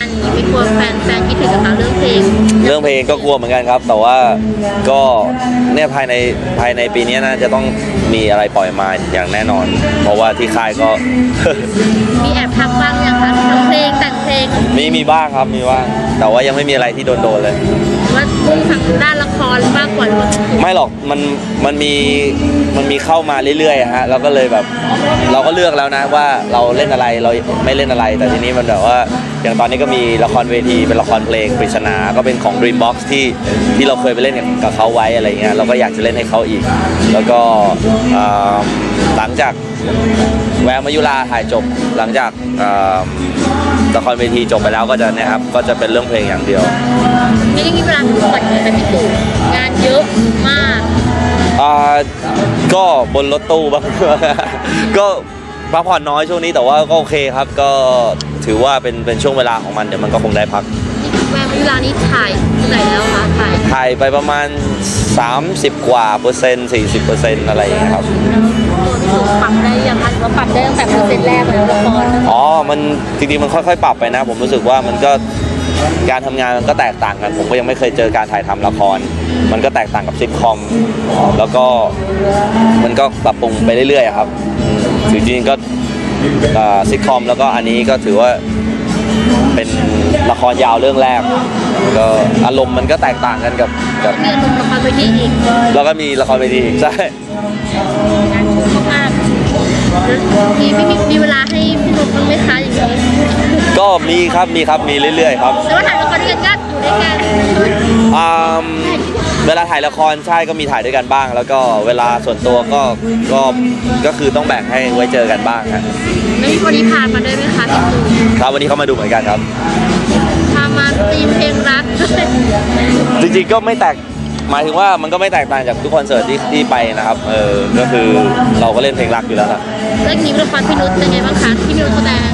อันนี้ไม่กลัวแฟนแฟนคิดถึงกับเรื่องเพลงเรื่องเพลงก็กลัวเหมือนกันครับ แต่ว่าก็เนี่ยภายในภายในปีนี้น่าจะต้องมีอะไรปล่อยมาอย่างแน่นอน เพราะว่าที่ค่ายก็ มีแอบทักบ้างยังคะทำเพลงแต่งเพลงมีมีบ้างครับมีบ้างแต่ว่ายังไม่มีอะไรที่โดนโดนๆเลยว่ามุ่งทางด้านละครมากกว่าหรือว่า ไม่หรอกมันมันมีมันมีเข้ามาเรื่อยๆฮะเราก็เลยแบบ เราก็เลือกแล้วนะว่าเราเล่นอะไรเราไม่เล่นอะไร แต่ทีนี้มันแบบว่าอย่างตอนนี้ก็มีละครเวทีเป็นละครเพลงปริศนาก็เป็นของ Dreambox ที่ที่เราเคยไปเล่นกับเขาไว้อะไรเงี้ยเราก็อยากจะเล่นให้เขาอีก แล้วก็หลังจากแววมายุราถ่ายจบหลังจากละครเวทีจบไปแล้วก็จะนะครับก็จะเป็นเรื่องเพลงอย่างเดียวไม่ได้มีเวลาพักผ่อนเลยแต่พี่ตู่งานเยอะ ก็บนรถตู้บ้าง ก็พักผ่อนน้อยช่วงนี้แต่ว่าก็โอเคครับ ก็ถือว่าเป็นเป็นช่วงเวลาของมันเดี๋ยวมันก็คงได้พักแววเวลานี้ถ่ายที่ไหนแล้วคะถ่ายถ่ายไปประมาณ 30 กว่าเปอร์เซ็นต์40เปอร์เซ็นต์อะไรอย่างเงี้ยครับตัวพี่ตู่ปรับได้ยังคะหรือว่าปรับได้ตั้งแต่เปอร์เซ็นต์แรกเลยละครอ๋อมันจริงๆมันค่อยๆ ปรับไปนะ ผมรู้สึกว่ามันก็ การทำงานมันก็แตกต่างกัน ผมก็ยังไม่เคยเจอการถ่ายทำละคร มันก็แตกต่างกับซิทคอม แล้วก็มันก็ปรับปรุงไปเรื่อยๆอะครับอืมจริงๆก็อ่าซิทคอมแล้วก็อันนี้ก็ถือว่าเป็นละครยาวเรื่องแรกก็อารมณ์มันก็แตกต่างกันกับกับมีอารมณ์ละครเวทีอีกแล้วก็มีละครเวทีอีกใช่งานชุกมากๆมีไม่มีมีเวลาให้พี่นกบ้างไหมคะอย่างนี้ ก็มีครับมีครับมีเรื่อย ๆ ครับแต่ว่าถ่ายละครด้วยกันก็อยู่ด้วยกันอืมเวลาถ่ายละครใช่ก็มีถ่ายด้วยกันบ้าง แล้วก็เวลาส่วนตัวก็ก็ก็คือต้องแบ่งให้ไว้เจอกันบ้างครับไม่มีคนที่พามาด้วยไหมคะพี่ตู่ครับวันนี้เขามาดูเหมือนกันครับ พามาตีมเพลงรักจริงๆก็ไม่แตกหมายถึงว่ามันก็ไม่แตกต่างจากทุกคอนเสิร์ตที่ที่ไปนะครับเออก็คือเราก็เล่นเพลงรักอยู่แล้วล่ะเรื่องนี้ละครพี่นุชเป็นไงบ้างคะพี่นุชแสดง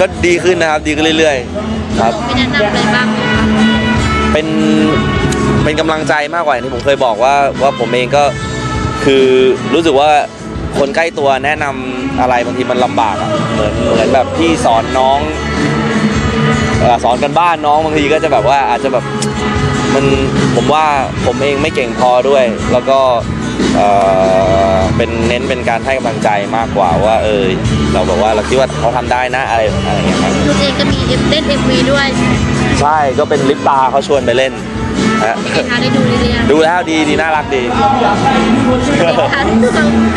ก็ดีขึ้นนะครับดีขึ้นเรื่อยๆครับ ไม่แนะนำอะไรบ้างไหมคะเป็นเป็นกำลังใจมากกว่าอย่างที่ผมเคยบอกว่าว่าผมเองก็คือรู้สึกว่าคนใกล้ตัวแนะนำอะไรบางทีมันลำบากอะเหมือนเหมือนแบบพี่สอนน้องเอ่อสอนกันบ้านน้องบางทีก็จะแบบว่าอาจจะแบบ มันผมว่าผมเองไม่เก่งพอด้วย แล้วก็ เอ่อเป็นเน้นเป็นการให้กำลังใจมากกว่าว่าเออเราบอกว่าเราคิดว่าเขาทำได้นะอะไรอะไรอย่างเงี้ยครับนุชเองก็มีเล่นเอ็มวีด้วย ใช่ก็เป็นลิปตาเขาชวนไปเล่นฮะเป็นไงคะได้ดูหรือยังดูแล้วดีดีน่ารักดีค่ะขอบคุณ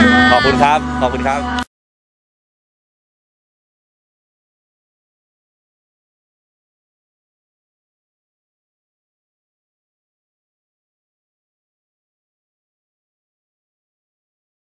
ค่ะขอบคุณครับขอบคุณครับ